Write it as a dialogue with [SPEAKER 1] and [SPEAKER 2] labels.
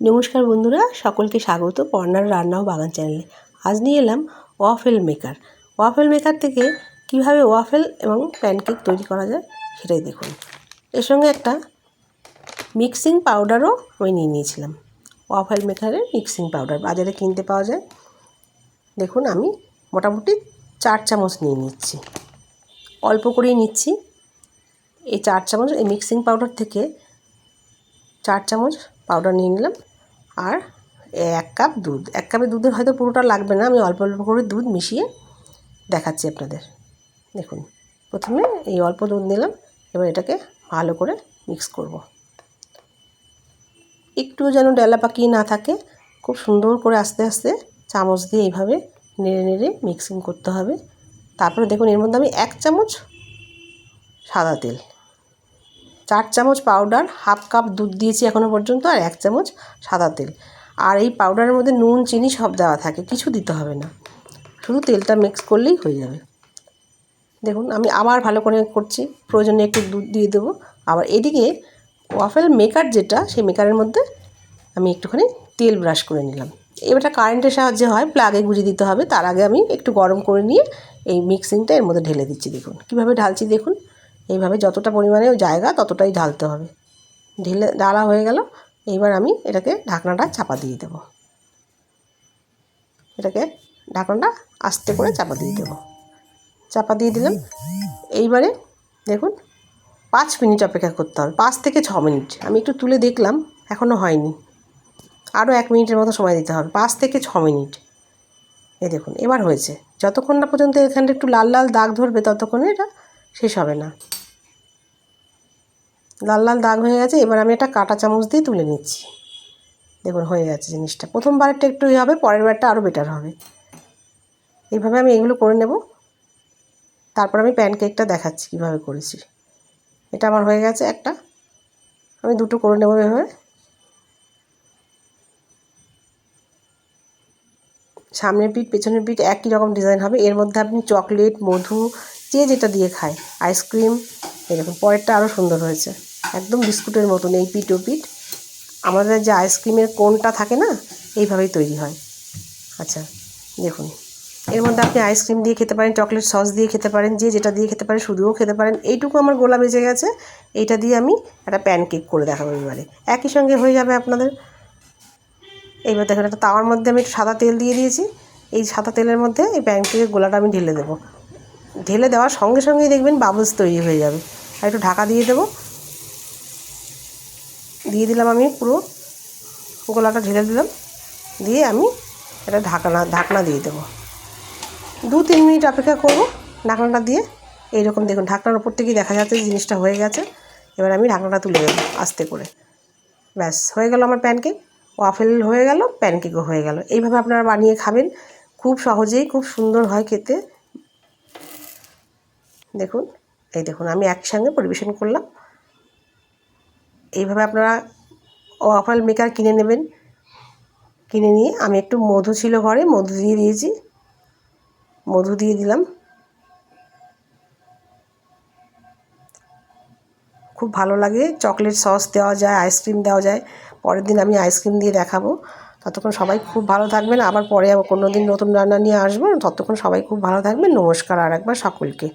[SPEAKER 1] নমস্কার বন্ধুরা, সকলকে স্বাগত পর্নার রান্না ও বাগান চ্যানেলে। আজ নিয়ে এলাম ওয়াফেল মেকার ওয়াফেল মেকার থেকে কীভাবে ওয়াফেল এবং প্যানকেক তৈরি করা যায় সেটাই দেখুন। এর সঙ্গে একটা মিক্সিং পাউডারও আমি নিয়ে নিয়েছিলাম। ওয়াফেল মেকারের মিক্সিং পাউডার বাজারে কিনতে পাওয়া যায়। দেখুন আমি মোটামুটি চার চামচ নিয়ে নিচ্ছি। অল্প করেই নিচ্ছি। এই চার চামচ, এই মিক্সিং পাউডার থেকে চার চামচ পাউডার নিয়ে নিলাম। আর এক কাপ দুধ। এক কাপের দুধের হয়তো পুরোটা লাগবে না, আমি অল্প অল্প করে দুধ মিশিয়ে দেখাচ্ছি আপনাদের। দেখুন, প্রথমে এই অল্প দুধ নিলাম, এবার এটাকে ভালো করে মিক্স করব। একটুও যেন ডেলা পাকিয়ে না থাকে, খুব সুন্দর করে আস্তে আস্তে চামচ দিয়ে এইভাবে নেড়ে নেড়ে মিক্সিং করতে হবে। তারপরে দেখুন, এর মধ্যে আমি এক চামচ সাদা তেল চার চামচ পাউডার হাফ কাপ দুধ দিয়েছি এখনও পর্যন্ত, আর এক চামচ সাদা তেল। আর এই পাউডারের মধ্যে নুন, চিনি সব দেওয়া থাকে, কিছু দিতে হবে না। শুধু তেলটা মিক্স করলেই হয়ে যাবে। দেখুন, আমি আবার ভালো করে করছি। প্রয়োজনে একটু দুধ দিয়ে দেবো। আবার এদিকে ওয়াফেল মেকার যেটা, সেই মেকারের মধ্যে আমি একটুখানি তেল ব্রাশ করে নিলাম। এবারটা কারেন্টের সাহায্যে হয় প্লাগে গুঁজে দিতে হবে। তার আগে আমি একটু গরম করে নিয়ে এই মিক্সিংটা এর মধ্যে ঢেলে দিচ্ছি। দেখুন, কীভাবে ঢালছি দেখুন। এইভাবে যতটা পরিমাণে জায়গা ততটাই ঢালতে হবে। ঢেলে ঢালা হয়ে গেল, এইবার আমি এটাকে ঢাকনাটা চাপা দিয়ে দেব। এটাকে ঢাকনাটা আস্তে করে চাপা দিয়ে দেব। চাপা দিয়ে দিলাম। এইবারে দেখুন, পাঁচ মিনিট অপেক্ষা করতে হবে, পাঁচ থেকে ছ মিনিট। আমি একটু তুলে দেখলাম এখনও হয়নি। আরও এক মিনিটের মতো সময় দিতে হবে, পাঁচ থেকে ছ মিনিট। এই দেখুন, এবার হয়েছে। যতক্ষণ না পর্যন্ত এখানটা একটু লাল লাল দাগ ধরবে, ততক্ষণে এটা শেষ হবে না। লাল লাল দাগ হয়ে গেছে, এবার আমি একটা কাঁটা চামচ দিয়ে তুলে নিচ্ছি। দেখুন, হয়ে গেছে জিনিসটা। প্রথমবারটা একটু ইয়ে হবে পরের বারটা আরও বেটার হবে। এইভাবে আমি এগুলো করে নেব। তারপর আমি প্যানকেকটা দেখাচ্ছি কীভাবে করেছি। এটা আমার হয়ে গেছে একটা। আমি দুটো করে নেব এভাবে। সামনের পিঠ, পেছনের পিঠ একই রকম ডিজাইন হবে। এর মধ্যে আপনি চকলেট মধু, যে যেটা দিয়ে খায় আইসক্রিম এরকম পরেরটা আরও সুন্দর হয়েছে। একদম বিস্কুটের মতন এই পিঠ ও পিঠ। আমাদের যে আইসক্রিমের কোনটা থাকে না, এইভাবেই তৈরি হয়। আচ্ছা দেখুন। এর মধ্যে আপনি আইসক্রিম দিয়ে খেতে পারেন চকলেট সস দিয়ে খেতে পারেন, যে যেটা দিয়ে খেতে পারেন, শুধুও খেতে পারেন। এইটুকু আমার গোলা বেজে গেছে। এইটা দিয়ে আমি একটা প্যানকেক করে দেখাবো এবারে। একই সঙ্গে হয়ে যাবে আপনাদের। এইবার দেখুন, একটা তাওয়ার মধ্যে আমি একটু সাদা তেল দিয়ে দিয়েছি। এই সাদা তেলের মধ্যে এই প্যানকেকের গোলাটা আমি ঢেলে দেবো। ঢেলে দেওয়ার সঙ্গে সঙ্গেই দেখবেন বাবলস তৈরি হয়ে যাবে। আর একটু ঢাকা দিয়ে দেবো। দিয়ে দিলাম আমি পুরো গোলাটা ঢেলে দিলাম। দিয়ে আমি এটা ঢাকনা ঢাকনা দিয়ে দেবো। দু তিন মিনিট অপেক্ষা করব ঢাকনাটা দিয়ে। এইরকম দেখুন, ঢাকনার ওপর থেকেই দেখা যাচ্ছে জিনিসটা হয়ে গেছে। এবার আমি ঢাকনাটা তুলে দেবো আস্তে করে। ব্যাস, হয়ে গেল আমার প্যানকেক ওয়াফেল হয়ে গেল প্যানকেকও হয়ে গেল। এইভাবে আপনারা বানিয়ে খাবেন। খুব সহজেই, খুব সুন্দর হয় খেতে। দেখুন, এই দেখুন, আমি একসঙ্গে পরিবেশন করলাম। এইভাবে আপনারা ওয়াফেল মেকার কিনে নেবেন। কিনে নিয়ে আমি একটু মধু ছিল ঘরে, মধু দিয়ে দিয়েছি। মধু দিয়ে দিলাম। খুব ভালো লাগে চকলেট সস দেওয়া যায় আইসক্রিম দেওয়া যায়। পরের দিন আমি আইসক্রিম দিয়ে দেখাবো। ততক্ষণ সবাই খুব ভালো থাকবেন। আবার পরে কোনো দিন নতুন রান্না নিয়ে আসব। ততক্ষণ সবাই খুব ভালো থাকবেন। নমস্কার আর একবার সকলকে।